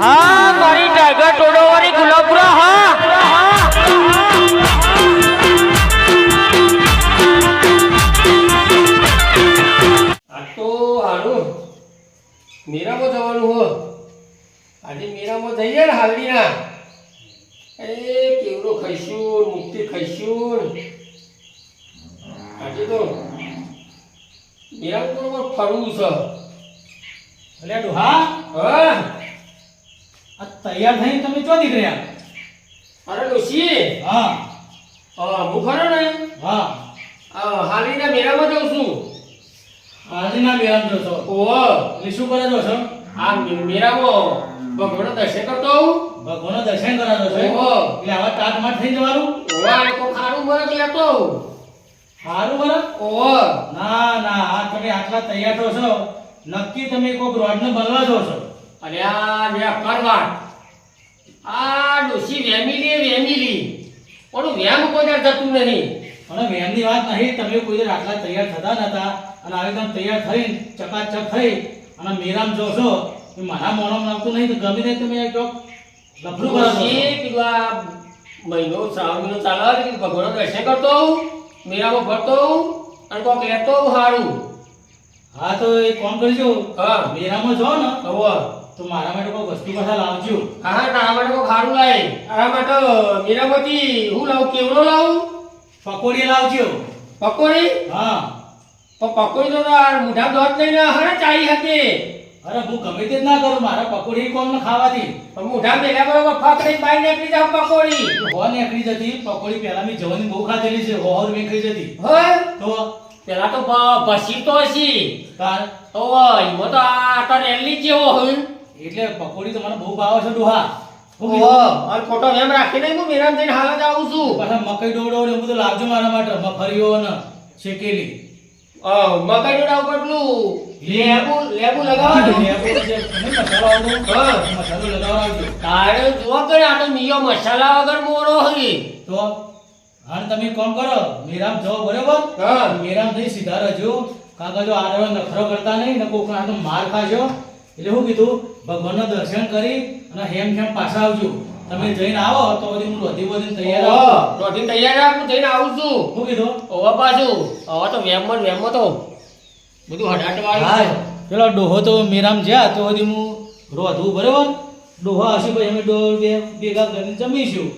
હા મારી ટાઈગર ટોડોવાળી ગુલાબપુરા હા. મેરામાં જવાનું હો. આજે મેરામાં જઈએ ને હાલડીના. એ કેવડો ખાઈશું મુક્તિ ખાઈશું. આજે તો મેરામાં ફરવું છે. અલ્યા હા હા. આ તૈયાર થઈને તમે ચો નીકળ્યા અરે ડોશી હા. હા ખરો ને? હા. હાલીના મેળામાં જાઉં છું. હાલીના મેળામાં જો છો? ઓહો એટલે શું કરે છો? આ મેળામાં ભગવાનો દર્શન કરતો આવું. ભગવાનના દર્શન કરાતો છો ઓહો. એટલે આવા ટાટ માટ થઈ જવાનું? ઓહો તો ખારું મરક લેતો સારું બરાબર ઓહો ના ના આ તમે આટલા તૈયાર થો છો. નક્કી તમે કોઈક રોડને બનવા જો છો? અને આ લે કરવા આ ડોશી વેમીલી વેમીલી. પણ વેમ કોઈ થતું નહીં. અને વેમની વાત નહીં તમે કોઈ આટલા તૈયાર થતા નતા. અને આવી તમે તૈયાર થઈ ચકાચક થઈ અને મેરામ જોશો એ મારા મોણમ આવતું નહીં તો ગમે નહીં તમે ચોક લફરું કરો કીધું આ મહિનો શ્રાવણ મહિનો ચાલે છે, કીધું ભગવાનનું દર્શન કરતો મેળામાં ફરતો અને કોક લેતો સારું હા તો એ કામ કરજો. હા. મેરામાં જો ને. ઓહો તો મારા માટે કોઈ વસ્તુ પાછા લાવજો. હા હા તારા માટે કોઈ ખાડું લાય તારા માટે મેળામાંથી હું લાવું કેવડો લાવું? પકોડી લાવજો. પકોડી? હા. પણ પકોડી તો તાર મુઢા દોત લઈને હરે ચાઈ હતી અરે હું ગમે તે ના કરું મારા પકોડી કોમ ને ખાવાથી. પણ મોઢા મેલ્યા બરોબર ફકડી બાઈ નીકળી જાવ પકોડી. હો નીકળી જતી? પકોડી પેલા મેં જવાની બહુ ખાધેલી છે હોર નીકળી જતી. હોય તો? પેલા તો ભસી તો હશી તાર? તો એમાં તો આ તો રેલી જ જેવો હોય એટલે પકોડી તો મને બહુ ભાવે છે ડોહા. હું ઓહો ખોટો એમ રાખીને હું મેરામ થઈને હાલ જ આવું છું. પાછા મકઈ ડોડો ને બધું લાવજો મારા માટે મફરીઓ ને શેકેલી. અ, મકાઈ ડોડા ઉપર પેલું લેબુ લેબુ લગાવવાનું? લેબુ જે મસાલો આવતો હા. મસાલો લગાવડાવજો તારે જોવા કરે આ તો મિયો મસાલા વગર મોરો હોય તો હાલ તમે કોમ કરો મેરામ જાઓ બરાબર? હા. મેરામ થઈ સીધા રહેજો. કાકા જો આડો નખરો કરતા નહીં ને કોક આનો માર ખાજો. એટલે શું કીધું ભગવાનના દર્શન કરી અને હેમ ખેમ પાછા આવજો. તમે જઈને આવો તો બધી હું રોધી બોધી તૈયાર રોટી તૈયાર રાખ હું જઈને આવું છું. શું કીધું? ઓવા પાછું હવે તો વેમમાં ને વેમમાં તો બધું હડાટ વાળું હા પેલો ડોહો તો મેરામ જ્યાં તો હજી હું રોધવું બરાબર? ડોહો હશે પછી અમે ડો બે ભેગા કરીને જમીશું.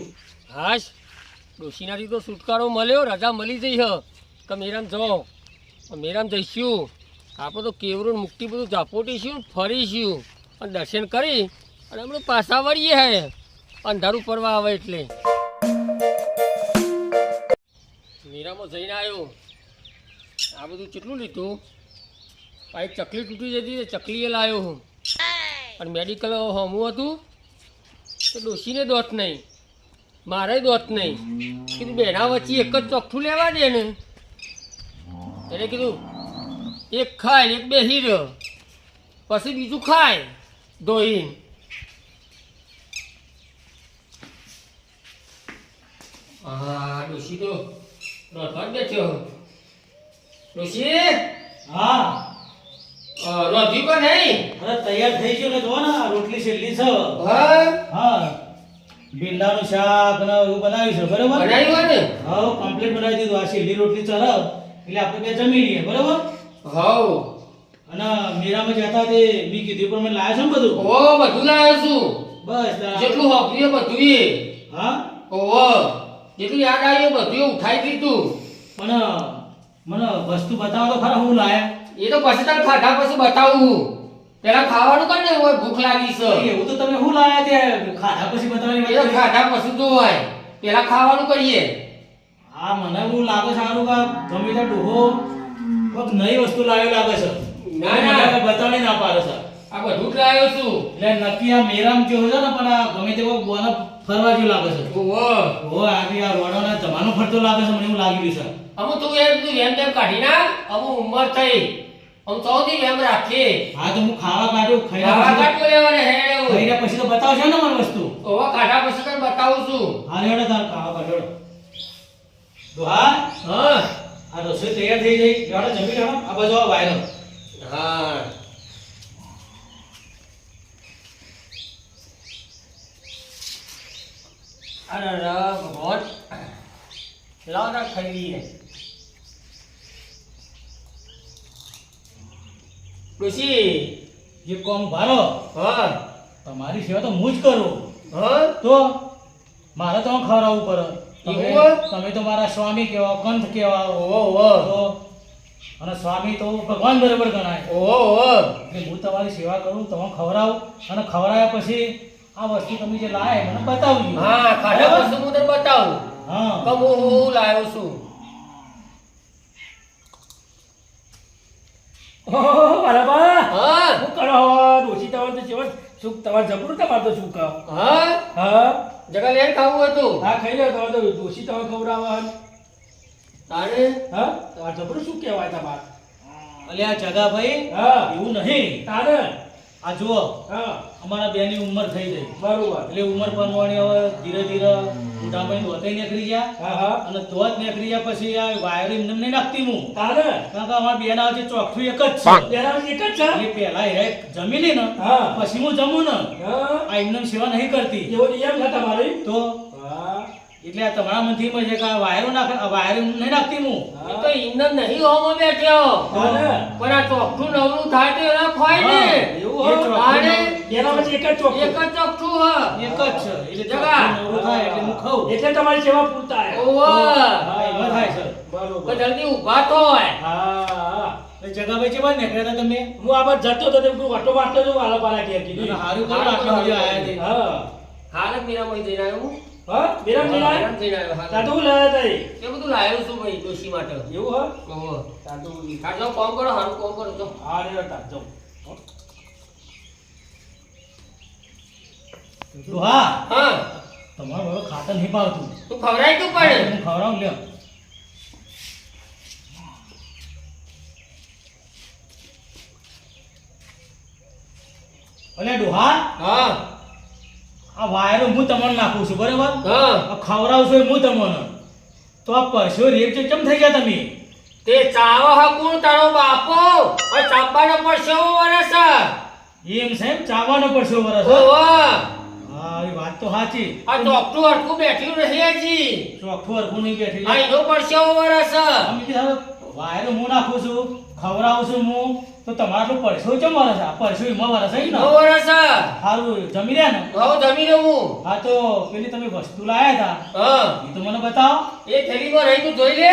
હાશ ડોશીનાથી તો છુટકારો મળ્યો રજા મળી જઈ હ. કે મેરામ જાઓ મેરામ જઈશું. આપણે તો કેવરું મુક્તિ બધું ઝાપોટીશું ફરીશું. અને દર્શન કરી અને આપણે પાછા વળીએ હે. અંધારું પડવા આવે એટલે. મીરામાં જઈને આવ્યો. આ બધું કેટલું લીધું? આ એક ચકલી તૂટી જતી ચકલીએ લાવ્યો હું. અને મેડિકલ હમું હતું. તો ડોસીને દોત નહીં. મારે દોત નહીં. કીધું બેના વચ્ચે એક જ ચોખ્ઠું લેવા દે ને. એટલે કીધું એક ખાય એક બેસી રહ્યો પછી બીજું ખાય ધોઈને. હા ડોશી તો રોધવા બેઠ્યો ડોશી? હા. રોધ્યું નહીં? અરે તૈયાર થઈ ગયો ને જો ને રોટલી છેલ્લી છે. હા? હા. ભીંડાનું શાક ને એવું બનાવ્યું છે બરોબર? બનાવ્યું ને? હા કમ્પ્લીટ બનાવી દીધું. આ છેલ્લી રોટલી ચરવ એટલે આપણે બે જમી લઈએ બરાબર? હવ. અને મેરામાં જતા તે મી કીધું પણ મેં લાયા છે ને બધું? ઓ બધું લાવ્યો છું. બસ જેટલું હોપ્યું બધું એ. હા? ઓ જેટલું યાદ આવ્યું બધું ઉઠાઈ દીધું. પણ મને વસ્તુ બતાવો તો ખરા હું લાયા? એ તો પછી તને ખાધા પછી બતાવું પેલા ખાવાનું કર ને હોય ભૂખ લાગી છે. એવું તો તમે શું લાયા તે? ખાધા પછી એ તો બતાવવાની ખાધા પછી તો હોય. પેલા ખાવાનું કરીએ. હા મને એવું લાગે છે સારું કે ગમે તે ડોહો. કોઈક નવી વસ્તુ લાવ્યો લાગે છે. ના, ના. મને બતાવણી ના પાડે છે. આ બધું જ લાવ્યો છું. એટલે નક્કી આ મેરામ કે હોય ને પણ આ ગમે તે કોઈક બોને ફરવા જેવું લાગે છે. ઓહો. ઓ આવી આ રોડોના જમાનો ફરતો લાગે છે મને એવું લાગી રહ્યું છે. અમુ તું એ બધું એમ તેમ કાઢી ના અમુ ઉંમર થઈ. અમુક ચૌથી એમ રાખીએ. હા તો હું ખાવા કાઢું ખાવા કાઢો લેવાને હે ખાઈને પછી તો બતાવશો ને મને વસ્તુ. ઓહો કાઢા પછી તો બતાવું છું. હા રેડો તાર ખાવા કાઢો તો હા હા. આ રસોઈ તૈયાર થઈ ગઈ? જાણે જમી લેવા આ બાજુ આ વાયરો. હા. અરે રા ભગવાન લાવ ના ખાઈ લઈએ ડોશી. જે કોમ ભારો હા. તમારી સેવા તો હું જ કરું. હા? તો મારે તો ખવડાવવું પડે. તમે તો મારા સ્વામી કેવા કંથ કેવા ઓહો ઓહો. તો અને સ્વામી તો ભગવાન બરાબર ગણાય. ઓહો એટલે હું તમારી સેવા કરું તમે ખવડાવું. અને ખવડાવ્યા પછી આ વસ્તુ તમે જે લાય મને બતાવજો. હા ખાધા બરાબર? હું તને બતાવું. હા. કે હું હું લાવ્યો છું. ઓહો, બા હા. શું કરો હો? ડોશી તમારે તો જીવન તમારે જબરું તમારે તો કહો? હા. હા? જગા લેન ખાવું હતું હા ખાઈ લે તો ડોશી તમે ખવડાવવા તારે? હા? આ જબરું શું કહેવાય તમારે? અલ્યા જગાભાઈ હા. એવું નહીં. તારે? આ જુઓ હા. અમારા બેની ઉંમર થઈ ગઈ. બરોબર. એટલે ઉંમર પરવાણી હવે ધીરે ધીરે મોટાભાઈ વધે નીકળી ગયા. હા હા. અને તો જ નીકળી ગયા પછી આ વાયર એમને નહીં નાખતી હું તારે? કારણ કે બેન આવે છે ચોખ્ઠું એક જ છે. બેના એક જ છે? એ પહેલા એ જમી લી ને હા. પછી હું જમું ને. હા. આ એમને સેવા નહીં કરતી. એવો નિયમ છે તમારે? તો? એટલે આ તમારા મનથી માં છે કે આ વાયરો નાખે આ વાયર નહીં નાખતી હું. એ તો ઇન્ધન નહીં હોમો બેઠ્યો પણ આ ચોખ્ઠું નવરું થાય તો એના ખોય ને એવું હોય? ચોખ્ઠું પછી એક જ ચોક એક જ ચોખ્ઠું હ. એક જ છે. એટલે જગા. નવરું થાય એટલે હું ખાઉં. એટલે તમારી સેવા પૂરતા હે. ઓવ હા, એમાં થાય સર બરોબર. જલ્દી ઊભા થોય હા હા. જગાભાઈ ચેવા નીકળ્યા હતા તમે? હું આ બાજુ જતો તો તે પેલું વાટો વાટતો જો વાલા પાલા ઘેર કીધું. હારું કર્યું આટલા સુધી આયા તે. હા. હાલ જ મીરામણ જઈને આવ્યો હું. હા તાતું લાયા તા એ? એ બધું લાવ્યો છું ભાઈ ડોશી માટે. એવું હા ઓહો. તાતું આ કોમ કરો હારું કોમ કરો તો હા રે તા તો હા. તમારું હવે ખાતર નહીં પાવતું તું ખવડાય તું પણ હું ખવડાવું લ્યો. અલ્યા ડોહા હા. આ વાયરો હું તમને નાખું છું બરાબર? હા. આ ખવડાવું છું હું તમને. તો આ પરસ્યો રેપ છે કેમ થઈ ગયા તમે? તે ચાવો હ કોણ તારો બાપો? આ ચાંપાનો પરસો વરસ. એમ સાહેબ ચાવાનો પરસ્યો વરસ. ઓહો. હા વાત તો સાચી. આ ડોક્ટર હરખું બેઠ્યું નથી હજી. ચોખ્ઠું હરખું નહીં બેઠી હા એનો પરસો વરસ. અમે કીધું વાયર હું નાખું છું ખવડાવું છું હું તો તમારો તો પરસ્યો કેમ વરસ આ? પરસ્યો એમાં વરસ ને? નો વરસ. સારું જમી રહ્યા ને. હો જમી લઉં હા તો પેલી તમે વસ્તુ લાયા હતા હા. એ તો મને બતાવો. એ થેલીમાં રહી તું જોઈ લે.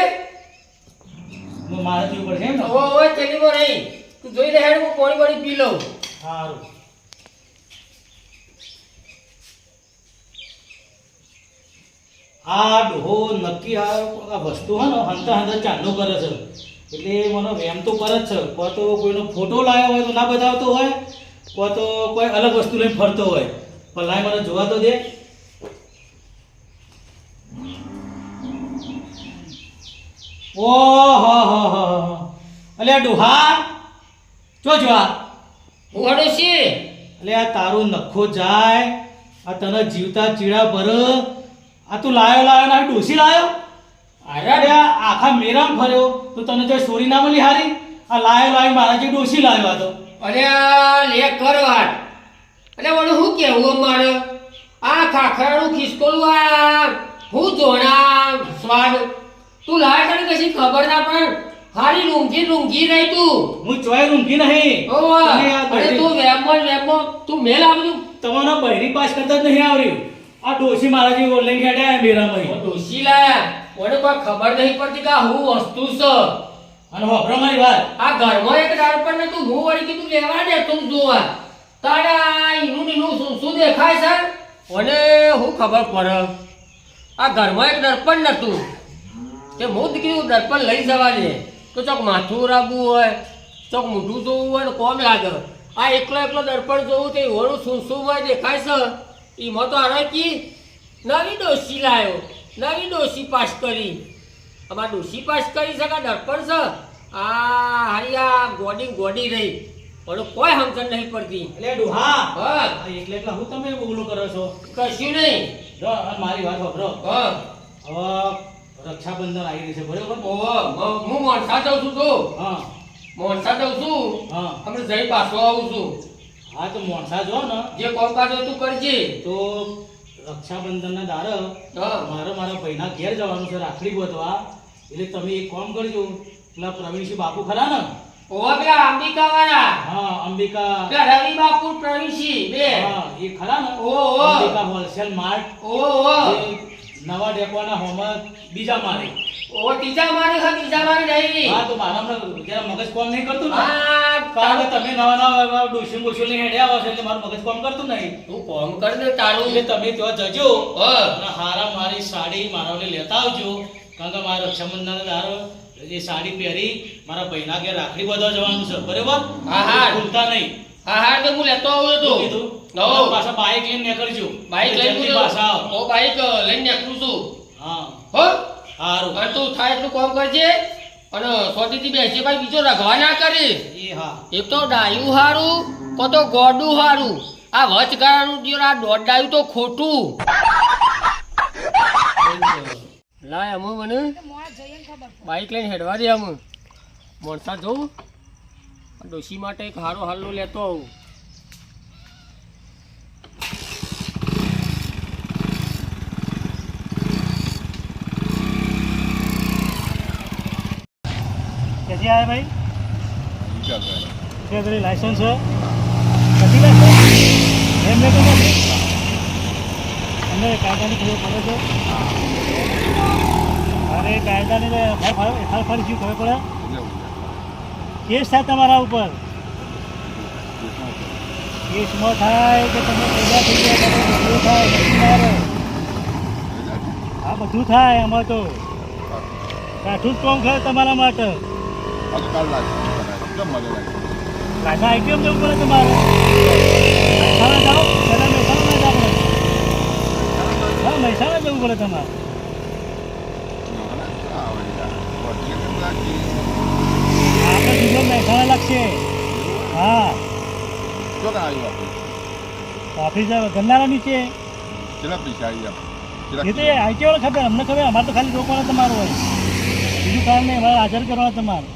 હું મારે ઉપર છે ને? ઓ ઓ થેલીમાં રહી. તું જોઈ લે હેડ હું પાણી પાણી પી લઉં. સારું આ ડોહો નક્કી આ વસ્તુ હે ને હંતા હંતા ચાંદો કરે છે. એટલે મને વેમ તો કરે જ છે. કોઈ તો કોઈનો ફોટો લાવ્યો હોય તો ના બતાવતો હોય કોઈ તો કોઈ અલગ વસ્તુ લઈને ફરતો હોય. પણ લાય મને જોવા તો દે. ઓ હો હો હો અલ્યા ડોહા જો જોવા એટલે આ તારું નખો જાય આ તને જીવતા ચીડા ભર આ તું લાયો લાયો ના ડોસી લાયો? અરે આખા મેરામ ફર્યો. તો તને જો સોરી ના મળી હારી? આ લાયો લાયો મારા જે ડોસી લાયો આ તો. અરે લે કર વાત અરે વળું શું કેવું મારે? આ ખાખરાનું ખિસકોલું આ હું જોણા સ્વાદ. તું લાય તને કશી ખબર ના પણ? હારી લૂંઘી લૂંઘી રહી તું. હું ચોય રૂંઘી નહીં. અરે તું વેમો વેમો. તું મેલ આવ્યું તમને બહેરી પાસ કરતા જ નહીં આવડ્યું આ ડોશી મારા જે ઓનલાઈન ખેડ્યા મેરામાં ડોશી લાયા ઓને કોઈ ખબર નહીં પડતી કે આ હું વસ્તુ છે. અને વાપરો મારી વાત. આ ઘરમાં એક દર્પણ ને તું હું વળી કીધું લેવા દે તું જોવા. તારા ઈનું નીનું શું શું દેખાય છે? મને હું ખબર પડે. આ ઘરમાં એક દર્પણ નતું. કે હું કીધું દર્પણ લઈ જવા દે. તો ચોક માથું રાબવું હોય ચોક મોઢું જોવું હોય ને કોમ લાગે. આ એકલો એકલો દર્પણ જોવું તે ઓળું શું શું હોય દેખાય છે? એમાં તો આને કી નવી ડોસી લાવ્યો નવી ડોસી પાસ કરી. અમારે ડોસી પાસ કરી શકે દર્પણ છે? આ હારી આ ગોડી ગોડી રહી. પણ કોઈ સમજણ નહીં પડતી. એટલે ડોહા હા. એટલે એકલા હું તમે બોલો કરો છો? કશું નહીં. જો મારી વાત વાપરો. હા. હવે રક્ષાબંધન આવી રહી છે બરોબર? હું મોનસા જાઉં છું તો. હા. મોનસા જાઉં છું. હા. આપણે જઈ પાછો આવું છું. હા તો મોણસા જો ને જે કોમ તું કરજે. તો રક્ષાબંધનના હા. મારે મારા ભાઈના ઘેર જવાનું છે રાખડી બધવા એટલે તમે એક કામ કરજો. પેલા પ્રવીણસિંહ બાપુ ખરા ને? ઓવા પેલા અંબિકા વાળા હા અંબિકા. પેલા રવિ બાપુ પ્રવીણસિંહ બે. હા એ ખરા ને? ઓ, ઓ. Ambika wholesale mart. ઓ ઓ. નવા ડેપોના હોમત બીજા મારે ઓ ત્રીજા મારે ત્રીજા મારે નહીં હા તો મારા મગજ કોમ નહીં કરતું ને? કારણ કે તમે નવા નવા ડોશી બોશી લઈને હેડ્યા આવો છો એટલે મારું મગજ કામ કરતું નહીં. તું કોમ કર ને તારું. એટલે તમે ત્યાં જજો. અને હારા મારી સાડી મારાને લેતા આવજો. કારણ કે મારા રક્ષાબંધન તારો એ સાડી પહેરી મારા ભાઈના ઘેર રાખડી બધા જવાનું છે. બરાબર? હા, હા. ભૂલતા નહીં. હા હા તો હું લેતો આવું તો. કીધું? નવો. પાછા બાઈક લઈને નીકળજો. બાઈક લઈને પાછા ઓ બાઈક લઈને નીકળું છું. હા. હો. હારું. તું થાય એટલું કામ કરજે. અને સોટીથી બેસી ભાઈ બીજો રઘવા ના કરી. એક તો ડાયું હારું કો તો ગોડું હારું. આ વચગાળાનું જે આ દોઢ ડાયું તો ખોટું. લાય અમુ મને. બાઈક લઈને હેડવા દે અમુ. મોણસા જોઉં. ડોશી માટે એક હારો હાલો લેતો આવું. ક્યાંથી આવ્યા ભાઈ? ગુજરાત લાયસન્સ છે નથી લાયસન્સ એમ તો નથી અમને કાયદાની ખબર પડે છે. અરે કાયદાની એફઆઈઆર ફરી શું ખબર પડે? કેસ થાય તમારા ઉપર? કેસમાં થાય કે તમે પેદા થઈ ગયા થાય આ બધું થાય એમાં તો. કાઠું જ કોમ ખરે તમારા માટે. લાઈના આઈ કેમ જવું પડે તમારે? મહેસાણા જાઓ પહેલાં મહેસાણા ના જાઓ હા મહેસાણા જવું પડે તમારે. આપણે જીવન મહેસાણા લાગશે. હા. ઓફિસ ગન્નારા નીચે. એ તો આઈટી વાળા ખબર અમને ખબર અમારે તો ખાલી રોકવાના તમારું હોય. બીજું કામ નહીં અમારે હાજર કરવાના તમારે.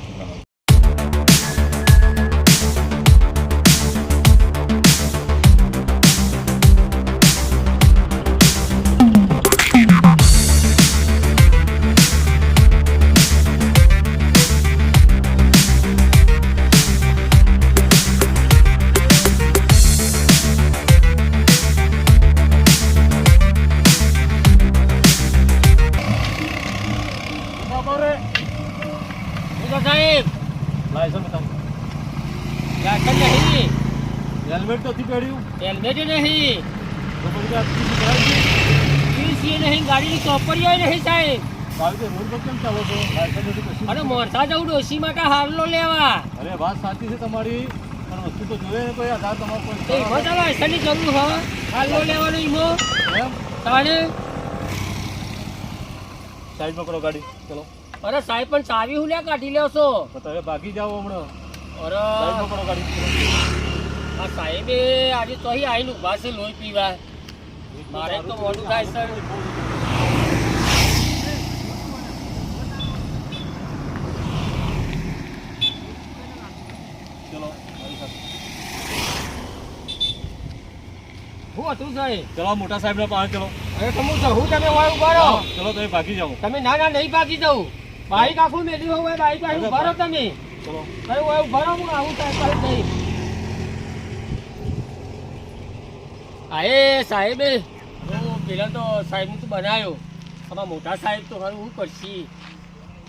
નહીં ગાડીની ચોપડીઓ નહીં સાહેબ અરે મોરસા જવું ડોશી માટે હારલો લેવા. અરે વાત સાચી છે તમારી પણ વસ્તુ તો જોઈએ ને કોઈ આધાર તમારો તો કોઈ ઈમો તો લાયસન્સની જરૂર હોય હારલો લેવાનો ઈમો. તાને સાઈડમાં ગાડી ચલો. અરે સાહેબ પણ ચાવી હું લ્યા કાઢી લ્યો છો? તો તમે ભાગી જાઓ હમણાં. અરે. કરો ગાડી. આ સાહેબે આજે તો અહીં આવીને ઊભા છે લોહી પીવા. મારે તો મોડું થાય સાથે. હું હતું સાહેબ? ચલો મોટા સાહેબના પાસે ચલો. અરે તો હું તમે વાય ઊભા રહો ચલો તમે ભાગી જાઓ. તમે ના ના નહીં ભાગી જાઉં. બાઈક આખું મેલ્યું હોય બાઈક પાસે ઊભા રહો તમે. ચલો. તમે ઊભા હું આવું સાહેબ નહીં. એ સાહેબે. પેલા તો સાહેબનું તો બનાવ્યો આમાં મોટા સાહેબ તો હવે હું કરશી?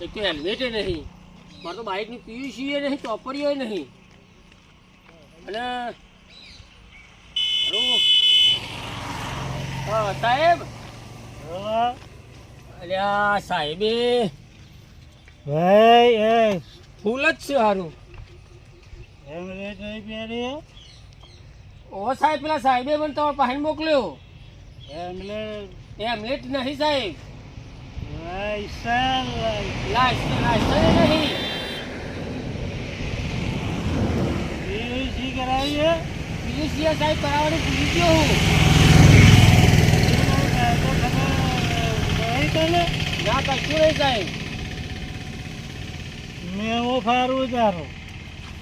એક તો હેલ્મેટે નહીં. મારે તો બાઇકની પીયુસીએ નહીં ચોપડીઓ નહીં. અને હા સાહેબ? હા. અલ્યા સાહેબે ભાઈ એ. ફૂલ જ છે સારું હેલ્મેટ નહીં પહેરી. ઓ સાહેબ પેલા સાહેબે મને તમારા પાસે મોકલ્યો. હેલ્મેટ હેલ્મેટ નહીં સાહેબ. લાયસન્સ લાયસન્સ નહીં. પીયુસી કરાવી છે પીયુસીએ સાહેબ કરાવવાનું ભૂલી ગયો હું. ના કશું નહીં સાહેબ. મેમો ફારું તારો.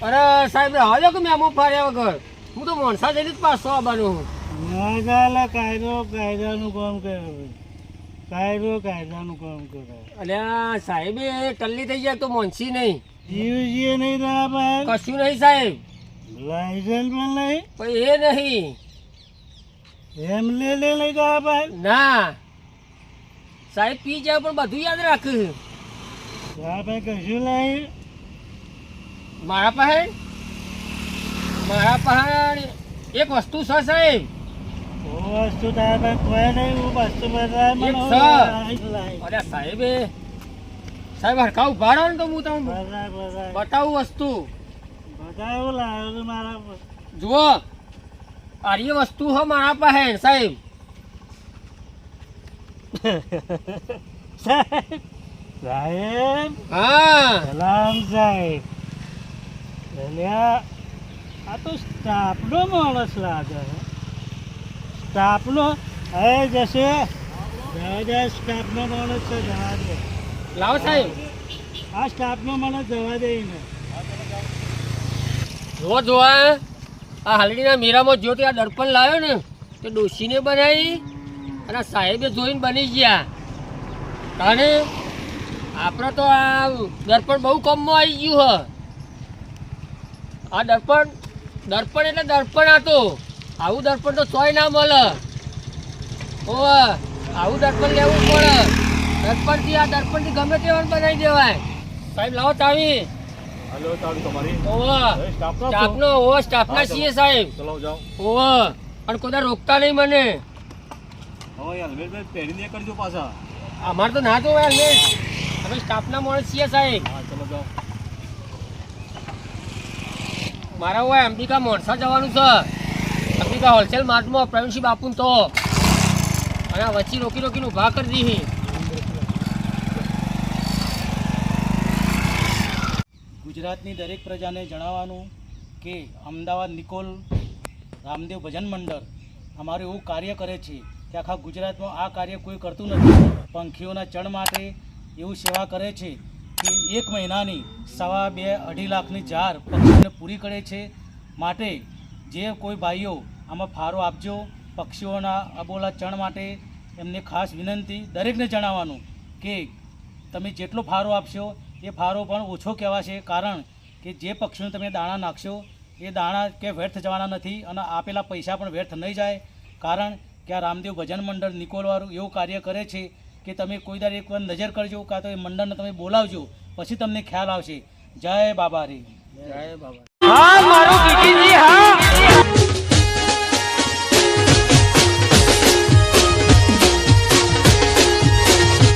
અરે સાહેબ હાલો કે મેમો ફાર્યા વગર? હું તો મોનસા જઈને જ પાછો આવવાનો હું. કાયદો કાયદાનું કામ કરે કાયદો કાયદાનું કામ કરે અલ્યા સાહેબે ટલ્લી થઈ જાય તો મોનસી નહીં. જીવજીએ નહીં તારા પાસે કશું નહીં સાહેબ. લાયસન્સ પણ નહીં. પણ એ નહીં. એમ લે લે નહીં પાસે ના. સાહેબ પી જાય પણ બધું યાદ રાખ. પાસે કશું નહીં. મારા પાસે? મારા પાસે એક વસ્તુ છે સાહેબ. વસ્તુ તારા કોઈ નહીં હું વસ્તુ. અરે સાહેબે. સાહેબ હરખા ઊભા રહો ને તો હું તમને. બતાવું વસ્તુ. લાવ્યો મારા જુઓ આર્ય વસ્તુ હો મારા પાસે સાહેબ. સાહેબ હા. સલામ સાહેબ. આ તો સ્ટાફનો માણસ લાગે સ્ટાફનો હવે જશે. જવા સ્ટાફનો માણસ છે જવા દે. લાવો સાહેબ. આ સ્ટાફનો માણસ જવા દે ને જોવા આ. હાલડીના મીરામાં જો તે આ દર્પણ લાવ્યો ને તે ડોશીને બનાવી અને સાહેબે જોઈને બની ગયા. કારણ આપણે તો આ દર્પણ બહુ કમમાં આવી ગયું હ. આ દર્પણ દર્પણ એટલે દર્પણ હતું. આવું દર્પણ તો સોય ના મળે. ઓ આવું દર્પણ લેવું પડે. દર્પણથી આ દર્પણથી ગમે તેવાનું બનાવી દેવાય. સાહેબ લાવો તાવી હલો તાવી તમારી. ઓવા. સ્ટાફનો ઓ સ્ટાફના છીએ સાહેબ. ચલો જાઓ. ઓવે પણ કોઈ રોકતા નહીં મને. હવે હેલ્મેટ પહેરીને કરજો પાછા. અમારે તો ના જોવે હેલ્મેટ અમે સ્ટાફના માણસ છીએ સાહેબ. હા ચલો જાઓ. મારા હોય અંબિકા મોણસા જવાનું છે. અંબિકા હોલસેલ માર્ટમાં પ્રવીણસિંહ બાપુ તો. અને વચ્ચે રોકી રોકીને ઊભા કરી દીધી. ગુજરાતની દરેક પ્રજાને જણાવવાનું કે અમદાવાદ નિકોલ રામદેવ ભજન મંડળ અમારું એવું કાર્ય કરે છે કે આખા ગુજરાતમાં આ કાર્ય કોઈ કરતું નથી. પંખીઓના ચણ માટે એવું સેવા કરે છે કે એક મહિનાની સવા બે અઢી લાખની જાર પક્ષીઓને પૂરી કરે છે. માટે જે કોઈ ભાઈઓ આમાં ફાળો આપજો. પક્ષીઓના અબોલા ચણ માટે એમને ખાસ વિનંતી દરેકને જણાવવાનું કે તમે જેટલો ફાળો આપશો એ ફાળો પણ ઓછો કહેવાશે. કારણ કે જે પક્ષીઓને તમે દાણા નાખશો એ દાણા કે વ્યર્થ જવાના નથી અને આપેલા પૈસા પણ વ્યર્થ નહીં જાય. કારણ કે આ રામદેવ ભજન મંડળ નિકોલવાળું એવું કાર્ય કરે છે કે તમે કોઈ દર એકવાર નજર કરજો કાં તો એ મંડળને તમે બોલાવજો પછી તમને ખ્યાલ આવશે. જય બાબા રે જય બાબા હા મારો હા.